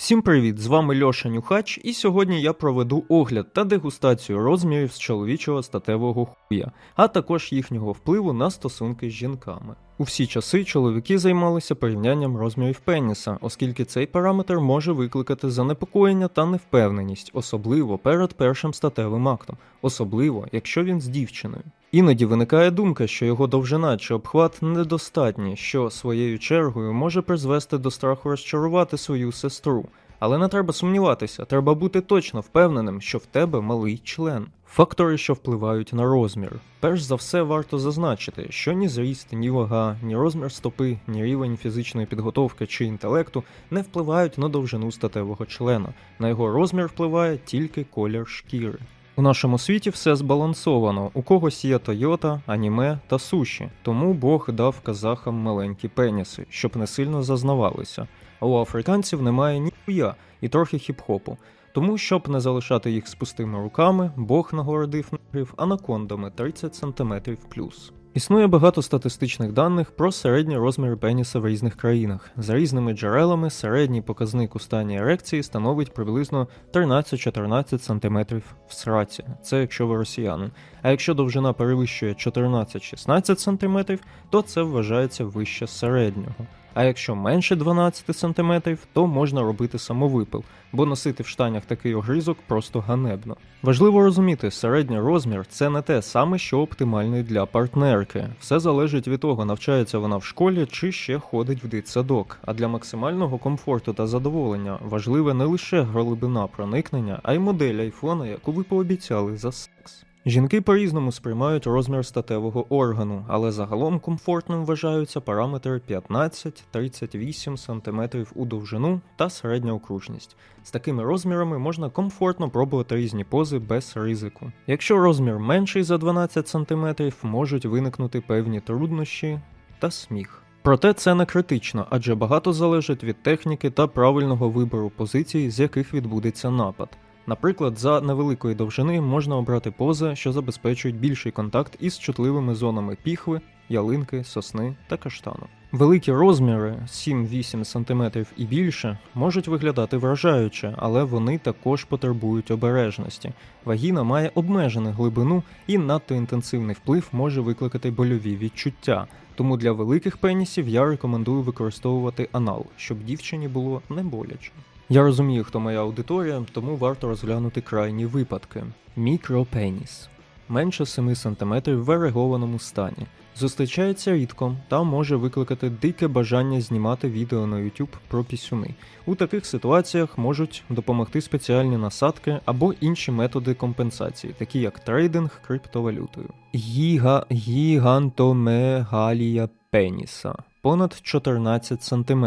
Всім привіт! З вами Льоша Нюхач, і сьогодні я проведу огляд та дегустацію розмірів з чоловічого статевого хуя, а також їхнього впливу на стосунки з жінками. У всі часи чоловіки займалися порівнянням розмірів пеніса, оскільки цей параметр може викликати занепокоєння та невпевненість, особливо перед першим статевим актом, особливо якщо він з дівчиною. Іноді виникає думка, що його довжина чи обхват недостатні, що своєю чергою може призвести до страху розчарувати свою сестру. Але не треба сумніватися, треба бути точно впевненим, що в тебе малий член. Фактори, що впливають на розмір. Перш за все, варто зазначити, що ні зріст, ні вага, ні розмір стопи, ні рівень фізичної підготовки чи інтелекту не впливають на довжину статевого члена. На його розмір впливає тільки колір шкіри. У нашому світі все збалансовано. У когось є Тойота, аніме та суші, тому Бог дав казахам маленькі пеніси, щоб не сильно зазнавалися. А у африканців немає ніхуя і трохи хіп-хопу. Тому, щоб не залишати їх з пустими руками, Бог нагородив негрів анакондами 30 см плюс. Існує багато статистичних даних про середні розміри пеніса в різних країнах. За різними джерелами середній показник у стані ерекції становить приблизно 13-14 см в сраці. Це якщо ви росіянин. А якщо довжина перевищує 14-16 см, то це вважається вище середнього. А якщо менше 12 см, то можна робити самовипил, бо носити в штанях такий огризок просто ганебно. Важливо розуміти, середній розмір це не те саме, що оптимальний для партнерки. Все залежить від того, навчається вона в школі чи ще ходить в дитсадок. А для максимального комфорту та задоволення важливе не лише глибина проникнення, а й модель айфона, яку ви пообіцяли за секс. Жінки по-різному сприймають розмір статевого органу, але загалом комфортним вважаються параметри 15-38 см у довжину та середня окружність. З такими розмірами можна комфортно пробувати різні пози без ризику. Якщо розмір менший за 12 см, можуть виникнути певні труднощі та сміх. Проте це не критично, адже багато залежить від техніки та правильного вибору позицій, з яких відбудеться напад. Наприклад, за невеликої довжини можна обрати пози, що забезпечують більший контакт із чутливими зонами піхви, ялинки, сосни та каштану. Великі розміри 7-8 см і більше можуть виглядати вражаюче, але вони також потребують обережності. Вагіна має обмежену глибину і надто інтенсивний вплив може викликати больові відчуття. Тому для великих пенісів я рекомендую використовувати анал, щоб дівчині було не боляче. Я розумію, хто моя аудиторія, тому варто розглянути крайні випадки. Мікропеніс менше 7 см в ерегованому стані. Зустрічається рідко та може викликати дике бажання знімати відео на YouTube про пісюни. У таких ситуаціях можуть допомогти спеціальні насадки або інші методи компенсації, такі як трейдинг криптовалютою. Гіга гігантомегалія пеніса понад 14 см.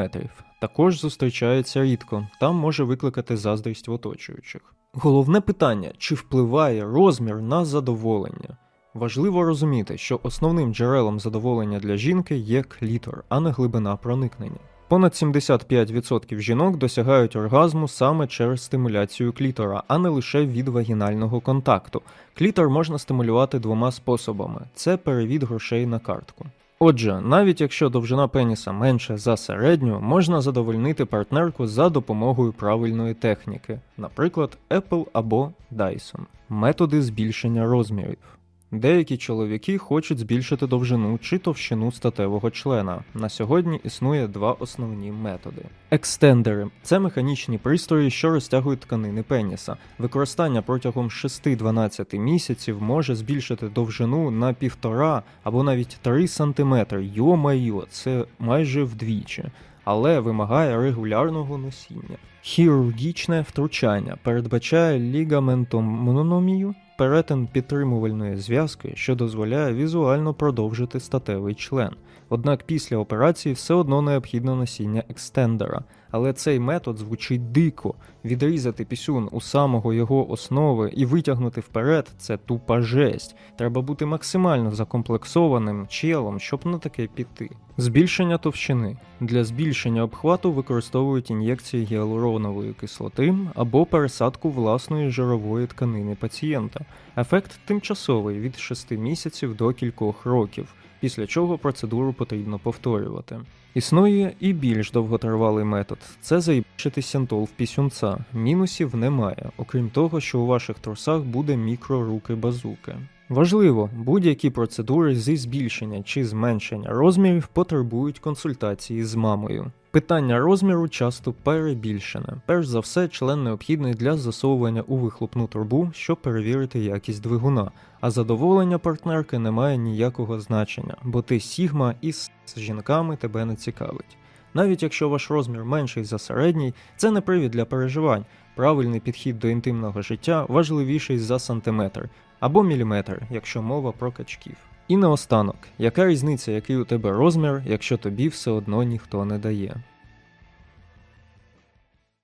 Також зустрічається рідко та може викликати заздрість в оточуючих. Головне питання: чи впливає розмір на задоволення? Важливо розуміти, що основним джерелом задоволення для жінки є клітор, а не глибина проникнення. Понад 75% жінок досягають оргазму саме через стимуляцію клітора, а не лише від вагінального контакту. Клітор можна стимулювати двома способами: це перевід грошей на картку. Отже, навіть якщо довжина пеніса менша за середню, можна задовольнити партнерку за допомогою правильної техніки, наприклад, Apple або Dyson. Методи збільшення розмірів. Деякі чоловіки хочуть збільшити довжину чи товщину статевого члена. На сьогодні існує два основні методи. Екстендери це механічні пристрої, що розтягують тканини пеніса. Використання протягом 6-12 місяців може збільшити довжину на півтора або навіть 3 см. Йо-майо, це майже вдвічі. Але вимагає регулярного носіння. Хірургічне втручання передбачає лігаментомономію, перетин підтримувальної зв'язки, що дозволяє візуально продовжити статевий член. Однак після операції все одно необхідно носіння екстендера. Але цей метод звучить дико. Відрізати пісюн у самого його основи і витягнути вперед це тупа жесть. Треба бути максимально закомплексованим челом, щоб на таке піти. Збільшення товщини. Для збільшення обхвату використовують ін'єкції гіалуронової кислоти або пересадку власної жирової тканини пацієнта. Ефект тимчасовий від 6 місяців до кількох років. після чого процедуру потрібно повторювати. Існує і більш довготривалий метод це заїбчити сінтол в пісюнца. Мінусів немає, окрім того, що у ваших трусах буде мікроруки базуки. Важливо, будь-які процедури зі збільшення чи зменшення розмірів потребують консультації з мамою. Питання розміру часто перебільшене. Перш за все, член необхідний для засовування у вихлопну трубу, щоб перевірити якість двигуна, а задоволення партнерки не має ніякого значення, бо ти сігма і з жінками тебе не цікавить. Навіть якщо ваш розмір менший за середній, це не привід для переживань. Правильний підхід до інтимного життя важливіший за сантиметр або міліметр, якщо мова про качків. І наостанок, яка різниця, який у тебе розмір, якщо тобі все одно ніхто не дає?